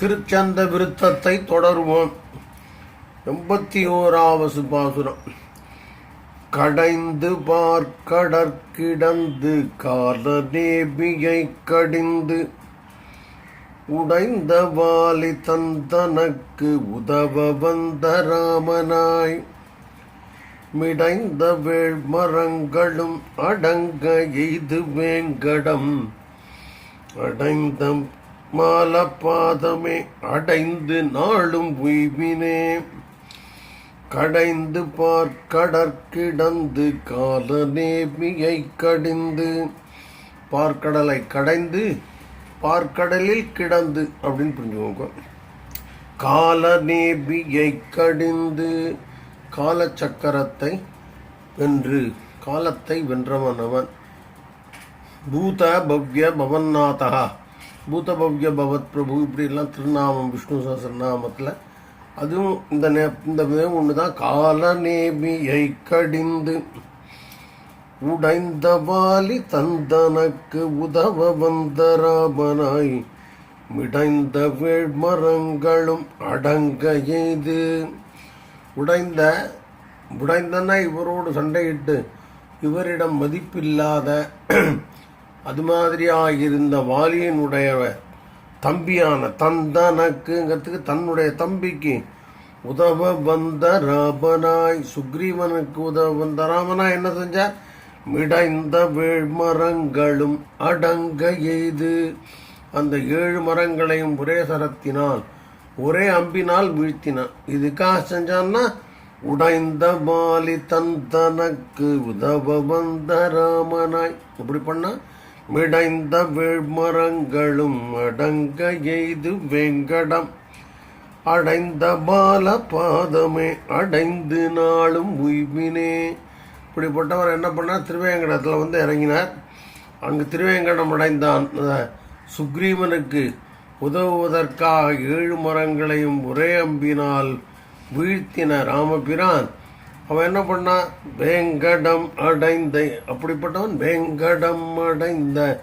திருச்சந்த விருத்தத்தை தொடர்வோம். எண்பத்தி ஓராவது பாசுரம் கடைந்து பார்க்கடற்கிடந்து கால நேபியை கடிந்து உடைந்த வாலி தந்தனக்கு உதவ வந்த ராமனாய் மிடைந்த வேள்மரங்களும் அடங்க எய்து வேங்கடம் அடைந்தம் மாலப்பாதமே அடைந்து நாளும் உய்வினே. கடைந்து பார்க்கடற்கிடந்து கால நேமியை கடிந்து. பார்க்கடலை கடைந்து பார்க்கடலில் கிடந்து அப்படின்னு புரிஞ்சுக்கோங்க கால நேபியை கடிந்து காலச்சக்கரத்தை வென்று காலத்தை வென்றவன் அவன் பூத பவ்ய பவன்னாதா பூதபவ்ய பவத் பிரபு இப்படிலாம் திருநாமம் விஷ்ணு சஹசிரநாமத்தில். அதுவும் இந்த நே இந்த ஒன்று தான் கால நேமியை கடிந்து உடைந்த வாலி தந்தனக்கு உதவ வந்த ராமனாய் மிடைந்த வேழ்மரங்களும் அடங்க எய்து. உடைந்த உடைந்தன இவரோடு சண்டையிட்டு இவரிடம் மதிப்பில்லாத அது மாதிரியாக இருந்த வாலியனுடைய தம்பியான தந்தனக்குங்கிறதுக்கு தன்னுடைய தம்பிக்கு உதவ வந்த ராமனாய் சுக்ரீவனுக்கு உதவ வந்த ராமனாய் என்ன செஞ்சார்? மிடைந்த வேழ்மரங்களும் அடங்க எய்து. அந்த ஏழு மரங்களையும் ஒரே சரத்தினால் ஒரே அம்பினால் வீழ்த்தினான் இதுக்காக செஞ்சான்னா உடைந்த மாலி தந்தனக்கு உதவ வந்த ராமனாய். இப்படி பண்ணால் மிடைந்த வேழ்மரங்களும் அடங்க எய்து வெங்கடம். அடைந்த பால பாதமே அடைந்து நாளும் உய்வினே. இப்படிப்பட்டவர் என்ன பண்ணார்? திருவேங்கடத்தில் வந்து இறங்கினார். அங்கு திருவேங்கடம் அடைந்தான். சுக்ரீவனுக்கு உதவுவதற்காக ஏழு மரங்களையும் ஒரே அம்பினால் வீழ்த்தின ராமபிரான் அவன் என்ன பண்ணான் வேங்கடம் அடைந்த அப்படிப்பட்டவன் வேங்கடம் அடைந்த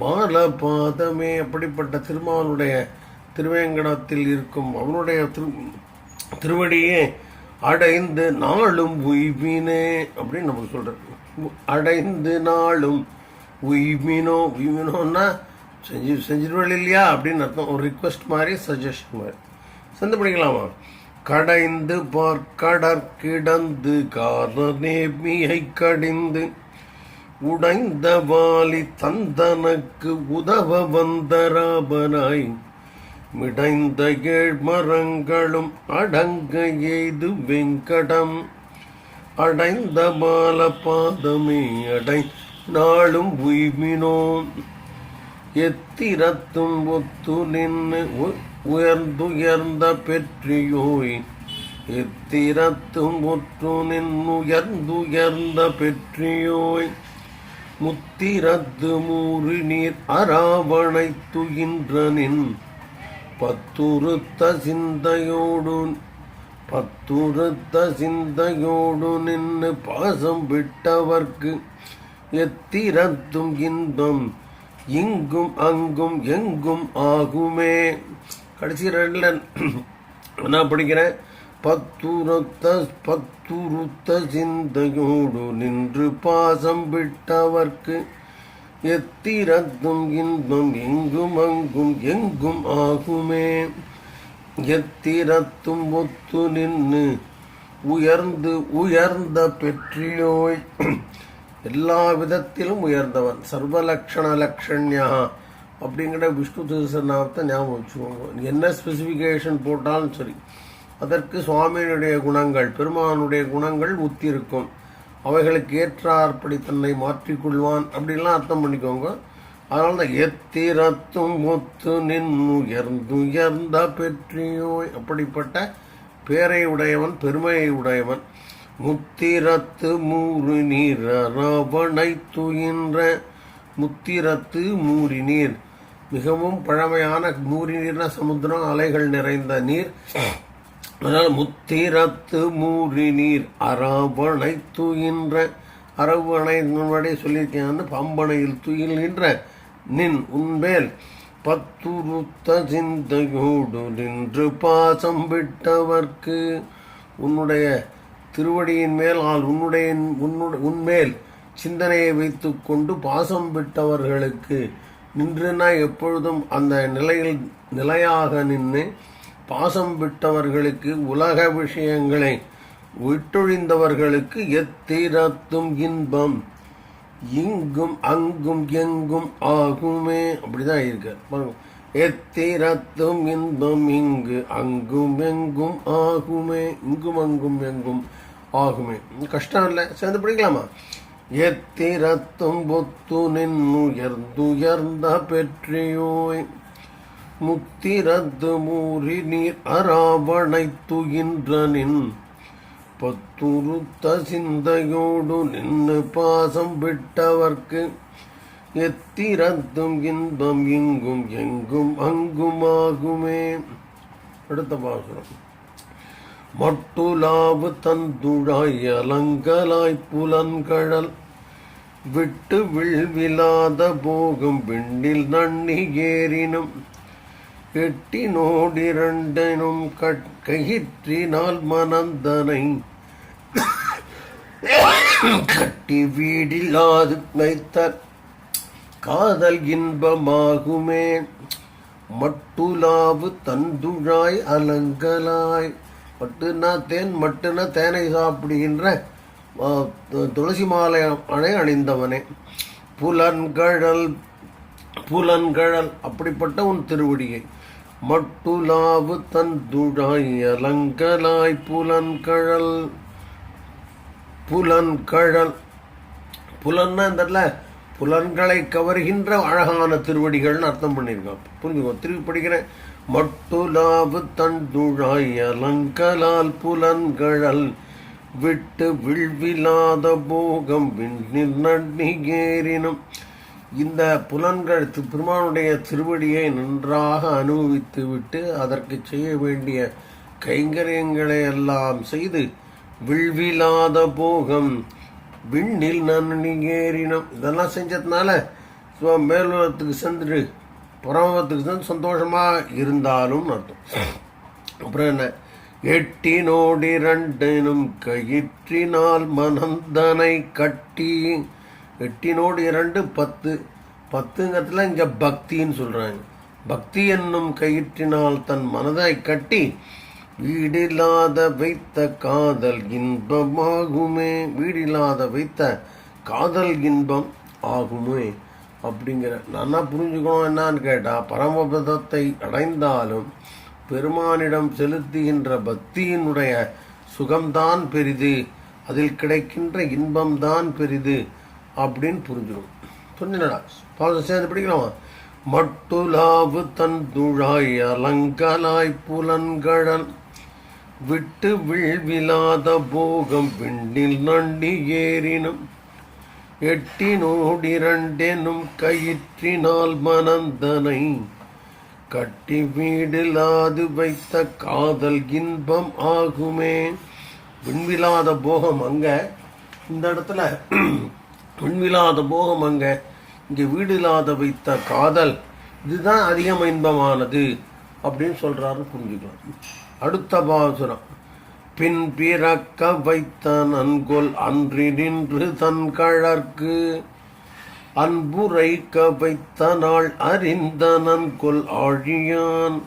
மால பாதமே அப்படிப்பட்ட திருமாவனுடைய திருவேங்கடத்தில் இருக்கும். அவனுடைய திரு திருவடியே அடைந்து நாளும் உய்வினே அப்படின்னு நமக்கு சொல்றது அடைந்து நாளும் உய்மினோ உய்மினோன்னா செஞ்சு செஞ்சிருவாள் இல்லையா? அப்படின்னு அர்த்தம். ஒரு ரிக்வெஸ்ட் மாதிரி சஜஷன் மாதிரி. சந்தை படிக்கலாமா? கடைந்து பார்க்கடற்கிடந்து கால கடிந்து. உடைந்த வாலி தந்தனக்கு உதவ வந்தராபனாய் மிடைந்த ஏழ்மரங்களும் அடங்க எய்து வெங்கடம். அடைந்த மால பாதமே அடை நாளும் உய்மினோம் எத்திரத்தும் ஒத்து நின்று உயர்ந்துயர்ந்த பெற்றியோய் எத்திரத்தும் ஒற்று நின்னுயர்ந்துயர்ந்த பெற்றியோய் முத்திரத்து மூறு நீர் அராவணை துயின்றனின் பத்துருத்த சிந்தையோடு பத்துருத்த சிந்தையோடு நின்று பாசம் விட்டவர்க்கு எத்திரத்தும் இன்பம் இங்கும் அங்கும் எங்கும் ஆகுமே. கடைசி ரெண்டில் என்ன படிக்கிறேன்? பத்துருத்த பத்துருத்த சிந்தையோடு நின்று பாசம் விட்டவர்க்கு எத்திரத்தும் இன்பம் எங்கும் அங்கும் எங்கும் ஆகுமே. எத்திரத்தும் ஒத்து நின்று உயர்ந்து உயர்ந்த பெற்றியோய் எல்லா விதத்திலும் உயர்ந்தவன். சர்வலக்ஷண லக்ஷண்யா அப்படிங்கிற விஷ்ணு திருசநாமத்தை ஞாபகம் வச்சுக்கோங்க. என்ன ஸ்பெசிஃபிகேஷன் போட்டாலும் சரி அதற்கு சுவாமியினுடைய குணங்கள் பெருமானுடைய குணங்கள் ஒத்திருக்கும் அவைகளுக்கு ஏற்றாற்படி தன்னை மாற்றிக்கொள்வான் அப்படின்லாம் அர்த்தம் பண்ணிக்கோங்க. அதனால தான் எத்திரத்தும் நின் நின்று உயர்ந்துயர்ந்த பெற்றியோய் அப்படிப்பட்ட பேரை உடையவன் பெருமையை உடையவன். முத்திரத்து மூறு நீர் ரவணை துயின்ற முத்திரத்து மூரி நீர் மிகவும் பழமையான மூரி சமுத்திரம் அலைகள் நிறைந்த நீர். அதனால் முத்திரத்து மூரி நீர் அரவணை துயின்ற அரவணை முன்னாடி சொல்லியிருக்கேன். பம்பனையில் துயில்கின்ற நின் உன்பேல் பத்துருத்த சிந்தையோடு நின்று பாசம் விட்டவர்க்கு உன்னுடைய திருவடியின் மேல் ஆள் உன்னுடைய உன்னுடைய உன்மேல் சிந்தனையை வைத்துக்கொண்டு பாசம் விட்டவர்களுக்கு நின்றுனா எப்பொழுதும் அந்த நிலையில் நிலையாக நின்று பாசம் விட்டவர்களுக்கு உலக விஷயங்களை விட்டொழிந்தவர்களுக்கு எத்திரத்தும் இன்பம். இங்கும் அங்கும் எங்கும் ஆகுமே. அப்படிதான் இருக்கார் பாருங்க. எத்திரத்தும் இன்பம் இங்கு அங்கும் எங்கும் ஆகுமே. இங்கும் அங்கும் எங்கும் ஆகுமே. கஷ்டம் இல்லை. சேர்ந்து படிக்கலாமா? எத்திரத்தும் பொத்து நின்னுயர்ந்துயர்ந்த பெற்றியோய். முத்திரத்து மூறி நீர் அராவணைத்துகின்ற நின் பத்துருத்த சிந்தையோடு நின்று பாசம் விட்டவர்க்கு எத்திரத்தும் இன்பம் இங்கும் எங்கும் அங்குமாகுமே. அடுத்த பாசுரம். மட்டுலாவு தந்துழாய் அலங்கலாய் புலன்கழல். விட்டு விழ்விலாத போகும் விண்ணில் நன்னி ஏறினும் எட்டினோடிரண்டனும் கட்கயிற்றினால் மனந்தனை கட்டி வீடில்லாது வைத்த காதல் இன்பமாகுமே. மட்டுலாவு தந்துழாய் அலங்கலாய் மட்டுனா தேன் மட்டுனா தேனை சாப்பிடுகின்ற துளசி மாலை அணை அணிந்தவனே. புலன்கழல் புலன்கழல் அப்படிப்பட்ட உன் திருவடியை. மட்டுலாவு தந்துழாய் அலங்கலாய் புலன்கழல் புலன்கழல் புலன்னா இந்த இடத்துல புலன்களை கவர்கின்ற அழகான திருவடிகள்னு அர்த்தம் பண்ணியிருக்கான். புரிஞ்சுக்கோ? திருப்பி படிக்கிறேன். மட்டுலாவு தண்டுழாய் அலங்கலால் புலன்கழல் விட்டு விழ்விலாத போகம் விண்ணில் நன்னி இந்த புலன்கள் பெருமானுடைய திருவடியை நன்றாக அனுபவித்து விட்டு அதற்கு செய்ய வேண்டிய கைங்கரியங்களை எல்லாம் செய்து விழ்விலாத போகம் விண்ணில் நன்னி இதெல்லாம் செஞ்சதுனால மேலுலகத்துக்கு சென்று புறமத்துக்கு தான் சந்தோஷமாக இருந்தாலும் அர்த்தம். அப்புறம் என்ன? எட்டினோடி இரண்டினும் கயிற்றினால் மனந்தனை கட்டி எட்டினோடு இரண்டு பத்து. பத்துங்கிறதுல இங்கே பக்தின்னு சொல்கிறாங்க பக்தி என்னும் கயிற்றினால் தன் மனதை கட்டி வீடில்லாத வைத்த காதல் இன்பமாகுமே. வீடில்லாத வைத்த காதல் இன்பம் ஆகுமே. அப்படிங்கிற நல்லா புரிஞ்சுக்கணும் என்னன்னு கேட்டால் பரமபதத்தை அடைந்தாலும் பெருமானிடம் செலுத்துகின்ற பக்தியினுடைய சுகம்தான் பெரிது அதில் கிடைக்கின்ற இன்பம்தான் பெரிது அப்படின்னு புரிஞ்சிடும் புரிஞ்சுடா பாதம் சேர்ந்து படிக்கலாமா? மட்டுலாவு தன் துழாய் அலங்கலாய் புலன்கழல் விட்டு விழ்விலாத போகம் விண்ணில் நண்டி ஏறினும் எட்டினோடிரண்டெனும் கயிற்றினால் மனந்தனை. கட்டி வீடிலாது வைத்த காதல் இன்பம் ஆகுமே. விண்விலாத போகம் அங்க. இந்த இடத்துல விண்விலாத போகம் அங்க. இங்க வீடில்லாத வைத்த காதல். இதுதான் அதிகம் இன்பமானது. அப்படின்னு சொல்றாரு புரிஞ்சுக்கலாம். அடுத்த பாசுரம். பின் பிறக்க வைத்த நன்கொல் அன்றி நின்று தன் கழற்கு. அன்புரைக்க வைத்த நாள் அறிந்த நன்கொல் ஆழியான்.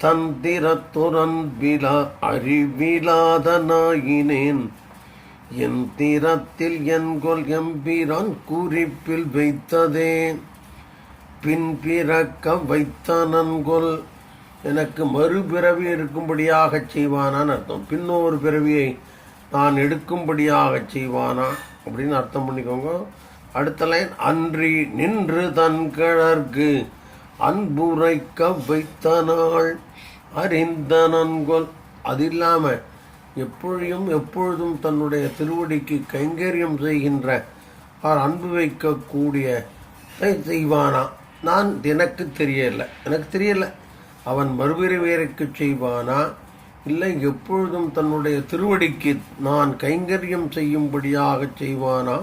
தந்திரத்துறன்பிலா அறிவிலாத நாயினேன். என் திறத்தில் என்கொல் எம்பிரான் குறிப்பில் வைத்ததே. பின் பிறக்க வைத்த நன்கொல் எனக்கு மறுபிறவி இருக்கும்படியாக செய்வானான்னு அர்த்தம். பின்னொரு பிறவியை நான் எடுக்கும்படியாக செய்வானா? அப்படின்னு அர்த்தம் பண்ணிக்கோங்க. அடுத்த லைன் அன்றி நின்று தன் கிழற்கு அன்புரைக்க வைத்த நாள் அறிந்த நன்கொல். அது இல்லாமல் எப்பொழுதும் எப்பொழுதும் தன்னுடைய திருவடிக்கு கைங்கரியம் செய்கின்ற அவர் அன்பு வைக்கக்கூடிய செய்வானா? நான் எனக்கு தெரியலை. எனக்கு தெரியலை. அவன் மறுபிறவியருக்கு செய்வானா? இல்லை எப்பொழுதும் தன்னுடைய திருவடிக்கு நான் கைங்கரியம் செய்யும்படியாக செய்வானா?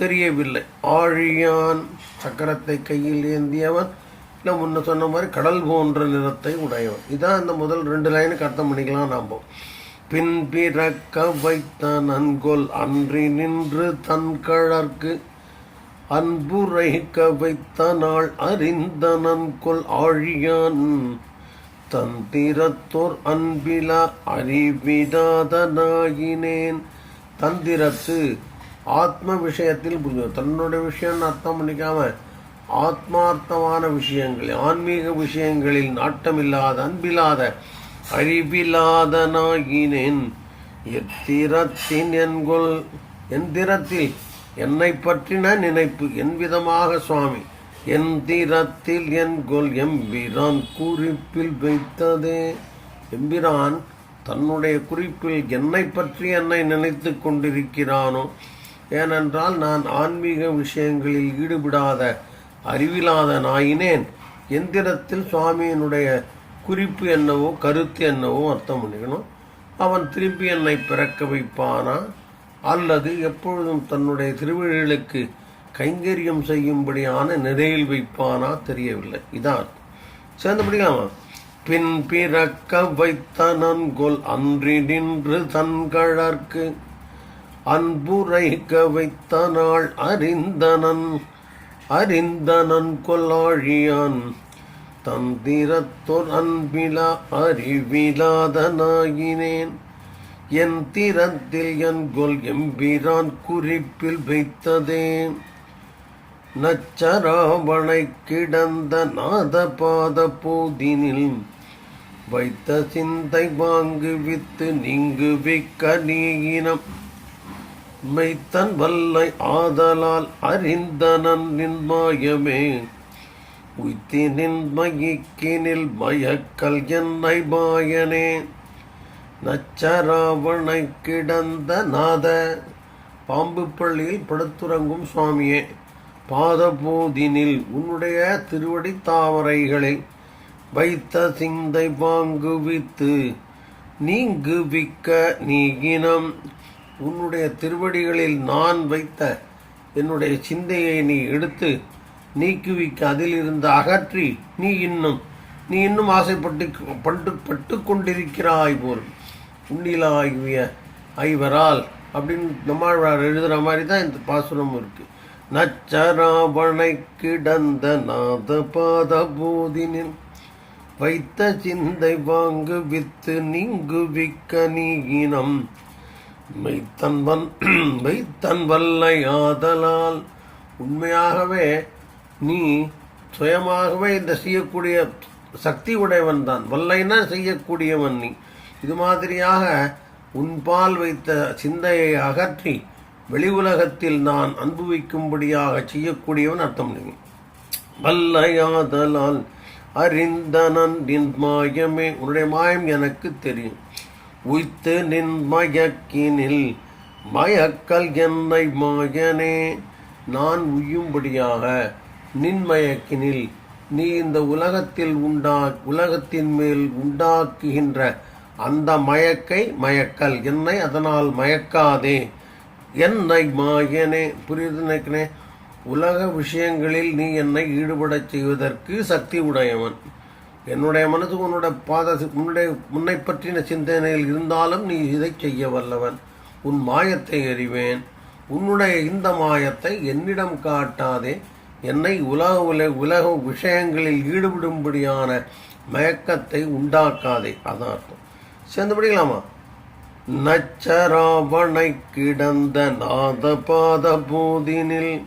தெரியவில்லை. ஆழியான் சக்கரத்தை கையில் ஏந்தியவன் இல்லை முன்ன சொன்ன மாதிரி கடல் போன்ற நிறத்தை உடையவன். இதான் இந்த முதல் ரெண்டு லைனுக்கு அர்த்தம் பண்ணிக்கலாம் நாம். பின் பிறக்க வைத்த நன்கொல் அன்றி நின்று தன் கழற்கு அன்புரைக்க வைத்த நாள் அறிந்த நன்கொல் ஆழியான். தந்திரத்தோர் அன்பில அறிவிடாதனாயினேன் தந்திரத்து ஆத்ம விஷயத்தில் புரிஞ்சு தன்னுடைய விஷயம்னு அர்த்தம் பண்ணிக்காம ஆத்மார்த்தமான விஷயங்கள் ஆன்மீக விஷயங்களில் நாட்டமில்லாத அன்பில்லாத அறிவில்லாதனாகினேன் எத்திரத்தின் என்கொள் எந்திரத்தில் என்னை பற்றின நினைப்பு என் விதமாக சுவாமி. எந்திரத்தில் என்கொள் எம்பிரான் குறிப்பில் வைத்ததே. எம்பிரான் தன்னுடைய குறிப்பில் என்னை பற்றி என்னை நினைத்து கொண்டிருக்கிறானோ? ஏனென்றால் நான் ஆன்மீக விஷயங்களில் ஈடுபடாத அறிவிலாத நாயினேன். எந்திரத்தில் சுவாமியினுடைய குறிப்பு என்னவோ கருத்து என்னவோ அர்த்தம் பண்ணிக்கணும். அவன் திருப்பி என்னை பிறக்க வைப்பானா? அல்லது எப்பொழுதும் தன்னுடைய திருவிழிகளுக்கு கைங்கரியம் செய்யும்படியான நிலையில் வைப்பானா தெரியவில்லை. இதான் சேர்ந்து படிக்கலாமா? பின் பிறக்க வைத்த நன்கொல் அன்றி நின்று தன்கழற்கு அன்புரைக்க வைத்த நாள் அறிந்தனன் அறிந்தனன் கொல்லாழியான் தந்திரத்தொர் அன்பிலா அறிவிலாதனாகினேன் என் திறத்தில் என் கொல் எம்பிரான் குறிப்பில் வைத்ததே. நச்சராவணை கிடந்த நாத பாத போதினில் வைத்த சிந்தை வாங்கு வித்து நீங்கு விக்க நீயினம். மெய்த்தன் வல்லை ஆதலால் அறிந்தனன் நின்மாயமே உய்த்தினின் நின்மயிக்கினில் மயக்கல் என்னை மாயனே. நச்சராவணை கிடந்த நாத பாம்பு பள்ளியில் படுத்துறங்கும் சுவாமியே பாதபோதினில் உன்னுடைய திருவடி தாமரைகளில் வைத்த சிந்தை பாங்குவித்து நீங்குவிக்க நீகினம். உன்னுடைய திருவடிகளில் நான் வைத்த என்னுடைய சிந்தையை நீ எடுத்து நீக்குவிக்க அதிலிருந்து அகற்றி நீ இன்னும் நீ இன்னும் ஆசைப்பட்டு பட்டு பட்டு கொண்டிருக்கிறாய் போல். உன்னிலாகிய ஐவரால் அப்படின்னு நம்மாழ்வார் எழுதுகிற மாதிரி தான் இந்த பாசுரம் இருக்கு. நச்சராவணை கிடந்த நாத பாத போதினில் வைத்த சிந்தை வாங்கு வித்து நீங்கு விக்க நீகினம் மெய்த்தன்வன் மெய்த்தன் வல்லை ஆதலால் உண்மையாகவே நீ சுயமாகவே இந்த செய்யக்கூடிய சக்தி உடையவன் தான் வல்லைனா செய்யக்கூடியவன் நீ. இது மாதிரியாக உன்பால் வைத்த சிந்தையை அகற்றி வெளி உலகத்தில் நான் அனுபவிக்கும்படியாக செய்யக்கூடியவன் அர்த்தம் நீ வல்லையாதலால் அறிந்த நின் மாயமே உன்னுடைய மாயம் எனக்கு தெரியும். உய்த்து நின் மயக்கினில் மயக்கல் என்னை மாயனே. நான் உய்யும்படியாக நின் மயக்கினில் நீ இந்த உலகத்தில் உண்டா உலகத்தின் மேல் உண்டாக்குகின்ற அந்த மயக்கை மயக்கல். என்னை அதனால் மயக்காதே. என்னை மாயனே. புரியுது நினைக்கிறே உலக விஷயங்களில் நீ என்னை ஈடுபடச் செய்வதற்கு சக்தி உடையவன். என்னுடைய மனது உன்னுடைய பாத உன்னுடைய முன்னை பற்றின சிந்தனையில் இருந்தாலும் நீ இதை செய்ய வல்லவன். உன் மாயத்தை அறிவேன் உன்னுடைய இந்த மாயத்தை என்னிடம் காட்டாதே. என்னை உலக உலக உலக விஷயங்களில் ஈடுபடும்படியான மயக்கத்தை உண்டாக்காதே. அதான் அர்த்தம். சேர்ந்து படிக்கலாமா நச்சராவணை கிடந்த நாத பாத போதினில்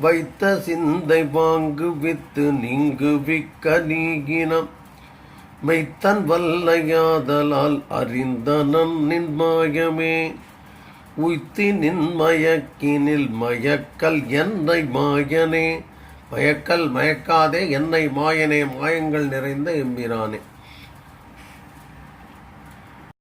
வைத்த சிந்தை வாங்கு வித்து நீங்கு விக்க நீகினம். மெய்த்தன் வல்லையாதலால் அறிந்தனன் நின் மாயமே. உய்த்தி நின் மயக்கினில் மயக்கல் என்னை மாயனே. மயக்கல் மயக்காதே என்னை மாயனே. மாயங்கள் நிறைந்த எம்பிரானே.